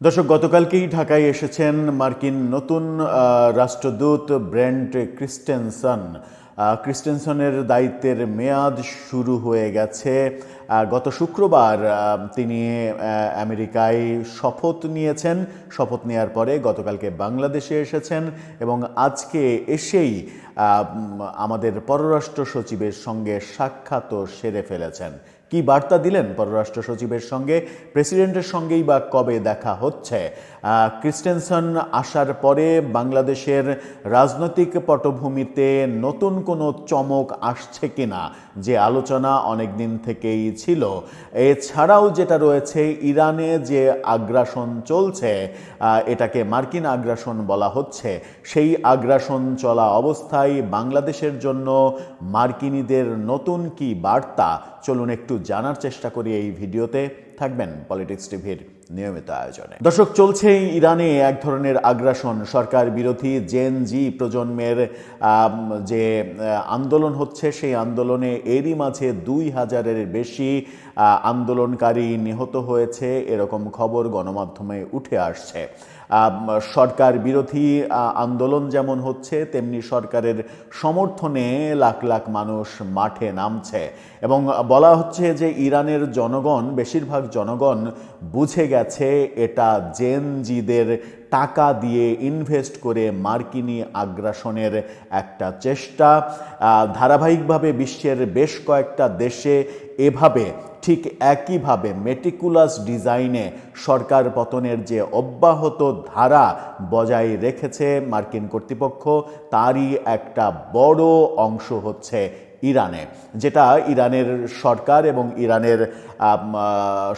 দর্শক, গতকালকেই ঢাকায় এসেছেন মার্কিন নতুন রাষ্ট্রদূত ব্র্যান্ড ক্রিস্টেনসন। ক্রিস্টেনসনের দায়িত্বের মেয়াদ শুরু হয়ে গেছে। গত শুক্রবার তিনি আমেরিকায় শপথ নিয়েছেন। শপথ নেওয়ার পরে গতকালকে বাংলাদেশে এসেছেন এবং আজকে এসেই আমাদের পররাষ্ট্র সচিবের সঙ্গে সাক্ষাৎও সেরে ফেলেছেন। কি বার্তা দিলেন পররাষ্ট্র সচিবের সঙ্গে? প্রেসিডেন্টের সঙ্গেই বা কবে দেখা হচ্ছে? ক্রিস্টেনসন আসার পরে বাংলাদেশের রাজনৈতিক পটভূমিতে নতুন কোনো চমক আসছে কিনা? যে আলোচনা অনেক দিন থেকেই ছিল। এছাড়াও যেটা রয়েছে, ইরানে যে আগ্রাসন চলছে এটাকে মার্কিন আগ্রাসন বলা হচ্ছে। সেই আগ্রাসন চলা অবস্থায় বাংলাদেশের জন্য মার্কিনীদের নতুন কি বার্তা? চলুন একটু জানার চেষ্টা করি এই ভিডিওতে। থাকবেন পলিটিক্স টিভির নিয়মিত আয়োজনে। দর্শক, চলছে ইরানে এক ধরনের আগ্রাসন। সরকার বিরোধী জেন জি প্রজন্মের যে আন্দোলন হচ্ছে, সেই আন্দোলনে এরই মাঝে দুই হাজারের বেশি আন্দোলনকারী নিহত হয়েছে। এরকম খবর গণমাধ্যমে উঠে আসছে। সরকার বিরোধী আন্দোলন যেমন হচ্ছে, তেমনি সরকারের সমর্থনে লাখ লাখ মানুষ মাঠে নামছে। এবং বলা হচ্ছে যে ইরানের জনগণ, বেশিরভাগ জনগণ বুঝে গেছে এটা জেনজিদের টাকা দিয়ে ইনভেস্ট করে মার্কিনি আগ্রাসনের একটা চেষ্টা। ধারাবাহিকভাবে বিশ্বের বেশ কয়েকটা দেশে এভাবে ঠিক একইভাবে মেটিকুলাস ডিজাইনে সরকার পতনের যে অব্যাহত ধারা বজায় রেখেছে মার্কিন কর্তৃপক্ষ, তারই একটা বড় অংশ হচ্ছে ইরানে, যেটা ইরানের সরকার এবং ইরানের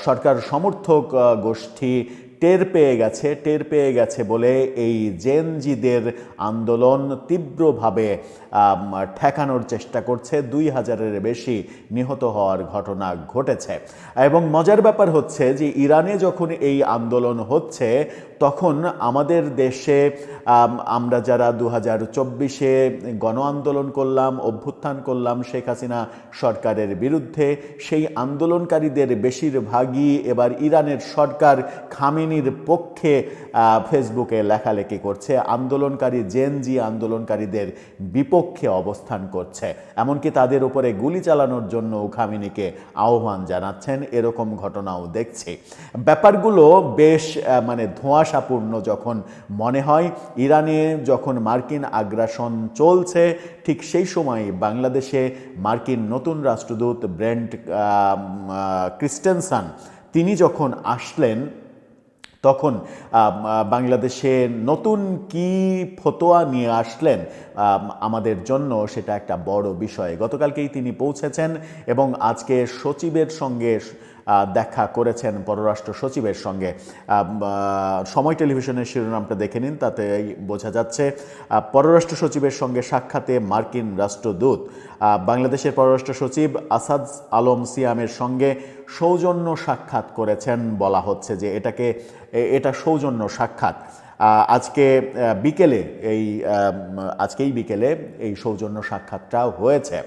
সরকার সমর্থক গোষ্ঠী টের পেয়ে গেছে, টের পেয়ে গেছে বলে এই জেনজিদের আন্দোলন তীব্রভাবে ঠেকানোর চেষ্টা করছে। দুই হাজারের বেশি নিহত হওয়ার ঘটনা ঘটেছে। এবং মজার ব্যাপার হচ্ছে যে ইরানে যখন এই আন্দোলন হচ্ছে, তখন আমাদের দেশে আমরা যারা দু হাজার চব্বিশে গণ আন্দোলন করলাম, অভ্যুত্থান করলাম শেখ হাসিনা সরকারের বিরুদ্ধে, সেই আন্দোলনকারীদের বেশিরভাগই এবার ইরানের সরকার খামেনির পক্ষে ফেসবুকে লেখালেখি করছে। আন্দোলনকারী জেনজি আন্দোলনকারীদের বিপক্ষে অবস্থান করছে। এমনকি তাদের উপরে গুলি চালানোর জন্য খামিনিকে আহ্বান জানাচ্ছেন। এরকম ঘটনাও দেখছি। ব্যাপারগুলো বেশ মানে ধোঁয়াশাপূর্ণ যখন মনে হয়। ইরানে যখন মার্কিন আগ্রাসন চলছে ঠিক সেই সময় বাংলাদেশে মার্কিন নতুন রাষ্ট্রদূত আহ, আহ, তিনি যখন আসলেন তখন বাংলাদেশে নতুন কি ফতোয়া নিয়ে আসলেন আমাদের জন্য সেটা একটা বড় বিষয়। গতকালকেই তিনি পৌঁছেছেন এবং আজকে সচিবের সঙ্গে দেখা করেছেন পররাষ্ট্র সচিবের সঙ্গে। সময় টেলিভিশনের শিরোনামটা দেখে নিন তাতে বোঝা যাচ্ছে পররাষ্ট্র সচিবের সঙ্গে সাক্ষাতে মার্কিন রাষ্ট্রদূত। বাংলাদেশের পররাষ্ট্র সচিব আসাদ আলম সিয়ামের সঙ্গে সৌজন্য সাক্ষাৎ করেছেন বলা হচ্ছে যে এটাকে এটা সৌজন্য সাক্ষাৎ। আজকে বিকেলে এই আজকেই বিকেলে এই সৌজন্য সাক্ষাৎটা হয়েছে।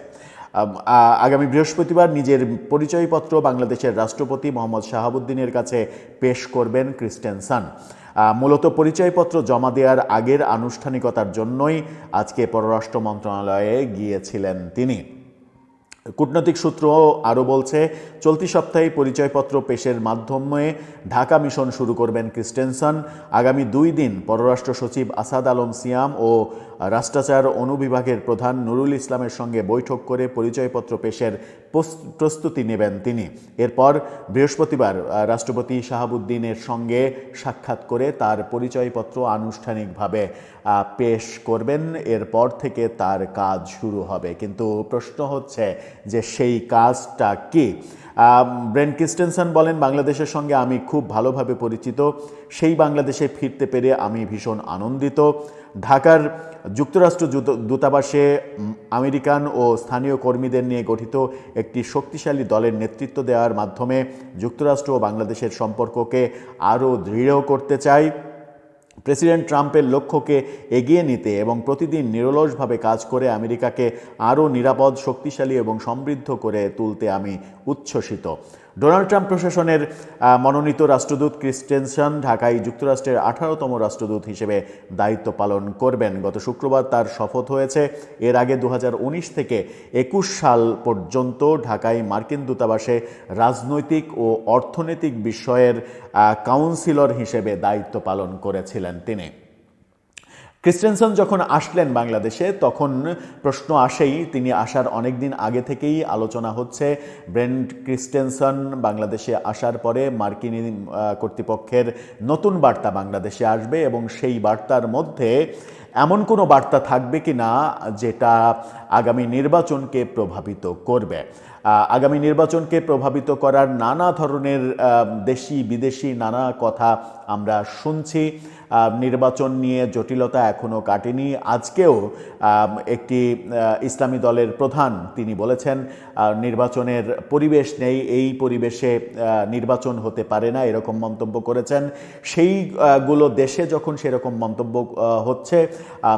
আগামী বৃহস্পতিবার নিজের পরিচয়পত্র বাংলাদেশের রাষ্ট্রপতি মোহাম্মদ শাহাবুদ্দিনের কাছে পেশ করবেন ক্রিস্টেনসান মূলত পরিচয়পত্র জমা দেওয়ার আগের আনুষ্ঠানিকতার জন্যই আজকে পররাষ্ট্র মন্ত্রণালয়ে গিয়েছিলেন তিনি। কূটনৈতিক সূত্র আরও বলছে, চলতি সপ্তাহে পরিচয়পত্র পেশের মাধ্যমে ঢাকা মিশন শুরু করবেন ক্রিস্টেনসন। আগামী দুই দিন পররাষ্ট্র সচিব আসাদ আলম সিয়াম ও রাষ্ট্রাচার অনুবিভাগের প্রধান নুরুল ইসলামের সঙ্গে বৈঠক করে পরিচয়পত্র পেশের প্রস্তুতি নেবেন তিনি। এরপর বৃহস্পতিবার রাষ্ট্রপতি শাহাবুদ্দিনের সঙ্গে সাক্ষাৎ করে তার পরিচয়পত্র আনুষ্ঠানিকভাবে পেশ করবেন। এরপর থেকে তার কাজ শুরু হবে। কিন্তু প্রশ্ন হচ্ছে যে সেই কাজটা কি? ব্রেন ক্রিস্টেনসন বলেন, বাংলাদেশের সঙ্গে আমি খুব ভালোভাবে পরিচিত। সেই বাংলাদেশে ফিরতে পেরে আমি ভীষণ আনন্দিত। ঢাকার যুক্তরাষ্ট্র দূতাবাসে আমেরিকান ও স্থানীয় কর্মীদের নিয়ে গঠিত একটি শক্তিশালী দলের নেতৃত্ব দেওয়ার মাধ্যমে যুক্তরাষ্ট্র ও বাংলাদেশের সম্পর্ককে আরও দৃঢ় করতে চাই প্রেসিডেন্ট ট্রাম্পের লক্ষ্যকে এগিয়ে নিতে এবং প্রতিদিন নিরলসভাবে কাজ করে আমেরিকাকে আরও নিরাপদ, শক্তিশালী এবং সমৃদ্ধ করে তুলতে আমি উচ্ছ্বসিত। ডোনাল্ড ট্রাম্প প্রশাসনের মনোনীত রাষ্ট্রদূত ক্রিস্টেনসন ঢাকায় যুক্তরাষ্ট্রের আঠারোতম রাষ্ট্রদূত হিসেবে দায়িত্ব পালন করবেন। গত শুক্রবার তার শপথ হয়েছে। এর আগে দু হাজার উনিশ থেকে একুশ সাল পর্যন্ত ঢাকায় মার্কিন দূতাবাসে রাজনৈতিক ও অর্থনৈতিক বিষয়ের কাউন্সিলর হিসেবে দায়িত্ব পালন করেছিলেন তিনি। ক্রিস্টেনসন যখন আসলেন বাংলাদেশে, তখন প্রশ্ন আসেই, তিনি আসার অনেক দিন আগে থেকেই আলোচনা হচ্ছে, ব্রেন্ট ক্রিস্টেনসন বাংলাদেশে আসার পরে মার্কিন কর্তৃপক্ষের নতুন বার্তা বাংলাদেশে আসবে এবং সেই বার্তার মধ্যে এমন কোনো বার্তা থাকবে কি না যেটা আগামী নির্বাচনকে প্রভাবিত করবে। আগামী নির্বাচনকে প্রভাবিত করার নানা ধরনের দেশি বিদেশি নানা কথা আমরা শুনছি। নির্বাচন নিয়ে জটিলতা এখনও কাটেনি। আজকেও একটি ইসলামী দলের প্রধান তিনি বলেছেন নির্বাচনের পরিবেশ নেই, এই পরিবেশে নির্বাচন হতে পারে না, এরকম মন্তব্য করেছেন। সেইগুলো দেশে যখন সেরকম মন্তব্য হচ্ছে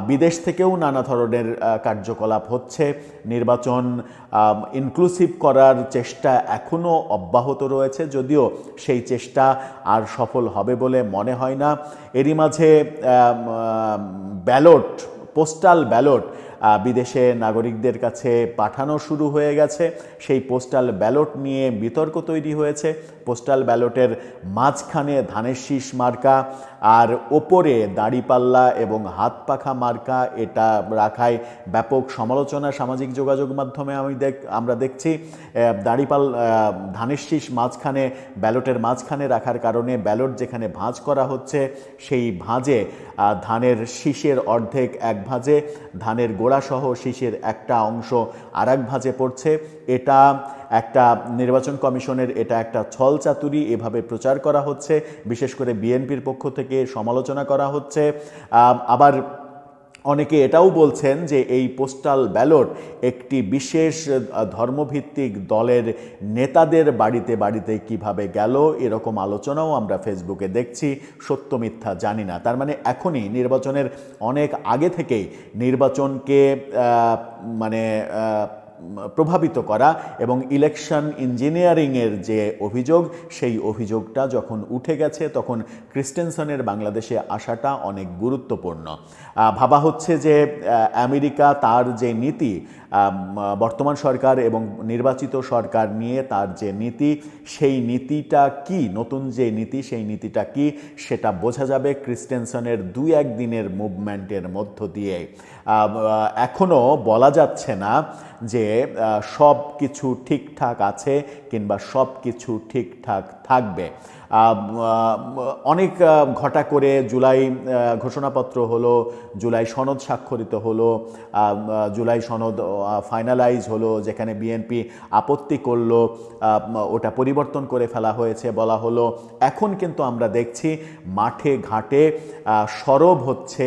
বিদেশ থেকেও নানা ধরনের কার্যকলাপ হচ্ছে। নির্বাচন ইনক্লুসিভ করার চেষ্টা এখনও অব্যাহত রয়েছে, যদিও সেই চেষ্টা আর সফল হবে বলে মনে হয় না। এরই মাঝে ব্যালট, পোস্টাল ব্যালট বিদেশে নাগরিকদের কাছে পাঠানো শুরু হয়ে গেছে। সেই পোস্টাল ব্যালট নিয়ে বিতর্ক তৈরি হয়েছে। পোস্টাল ব্যালটের মাঝখানে ধানের শীষ মার্কা আর ওপরে দাড়িপাল্লা এবং হাত পাখা মার্কা এটা রাখায় ব্যাপক সমালোচনা সামাজিক যোগাযোগ মাধ্যমে আমি দেখ আমরা দেখছি। দাড়িপাল ধানের শীষ মাঝখানে ব্যালটের মাঝখানে রাখার কারণে ব্যালট যেখানে ভাঁজ করা হচ্ছে সেই ভাঁজে ধানের শীষের অর্ধেক এক ভাঁজে, ধানের গোড়াসহ শীষের একটা অংশ আর এক ভাঁজে পড়ছে। এটা একটা নির্বাচন কমিশনের এটা একটা ছল চাতুরি, এভাবে প্রচার করা হচ্ছে। বিশেষ করে বিএনপির পক্ষ থেকে সমালোচনা করা হচ্ছে। আবার অনেকে এটাও বলছেন যে এই পোস্টাল ব্যালট একটি বিশেষ ধর্মভিত্তিক দলের নেতাদের বাড়িতে বাড়িতে কীভাবে গেল এরকম আলোচনাও আমরা ফেসবুকে দেখছি। সত্য মিথ্যা জানি না। তার মানে এখনই নির্বাচনের অনেক আগে থেকেই নির্বাচনকে মানে প্রভাবিত করা এবং ইলেকশন ইঞ্জিনিয়ারিংয়ের যে অভিযোগ, সেই অভিযোগটা যখন উঠে গেছে, তখন ক্রিস্টেনসনের বাংলাদেশে আসাটা অনেক গুরুত্বপূর্ণ। ভাবা হচ্ছে যে আমেরিকা তার যে নীতি বর্তমান সরকার এবং নির্বাচিত সরকার নিয়ে তার যে নীতি, সেই নীতিটা কি? নতুন যে নীতি, সেই নীতিটা কি? সেটা বোঝা যাবে ক্রিস্টেনসনের দুই এক দিনের মুভমেন্টের মধ্য দিয়ে। এখনও বলা যাচ্ছে না যে সব কিছু ঠিকঠাক আছে কিংবা সব কিছু ঠিকঠাক থাকবে। অনেক ঘটা করে জুলাই ঘোষণাপত্র হলো, জুলাই সনদ স্বাক্ষরিত হলো জুলাই সনদ ফাইনালাইজ হলো, যেখানে বিএনপি আপত্তি করল ওটা পরিবর্তন করে ফেলা হয়েছে, বলা হলো। এখন কিন্তু আমরা দেখছি মাঠে ঘাটে সরব হচ্ছে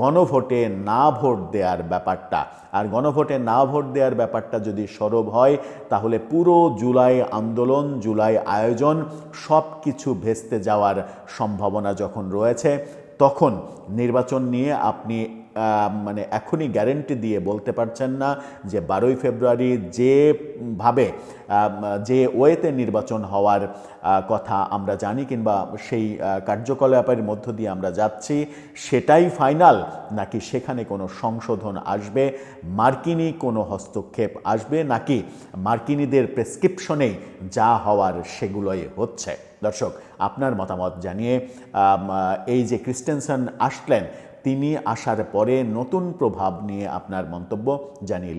গণভোটে না ভোট দেওয়ার ব্যাপারটা। আর গণভোটে না ভোট দেওয়ার ব্যাপারটা যদি সরব হয়, তাহলে পুরো জুলাই আন্দোলন, জুলাই আয়োজন সব কিছু ভেস্তে যাওয়ার সম্ভাবনা যখন রয়েছে, তখন নির্বাচন নিয়ে আপনি মানে এখনই গ্যারেন্টি দিয়ে বলতে পারছেন না যে বারোই ফেব্রুয়ারি যেভাবে যে ওয়েতে নির্বাচন হওয়ার কথা আমরা জানি কিংবা সেই কার্যকলাপের মধ্য দিয়ে আমরা যাচ্ছি, সেটাই ফাইনাল। নাকি সেখানে কোনো সংশোধন আসবে? মার্কিনী কোনো হস্তক্ষেপ আসবে? নাকি মার্কিনীদের প্রেসক্রিপশনেই যা হওয়ার সেগুলোই হচ্ছে? দর্শক, আপনার মতামত জানিয়ে এই যে ক্রিস্টেনসন আসলেন, তিনি আসার পরে নতুন প্রভাব নিয়ে আপনার মন্তব্য জানিয়ে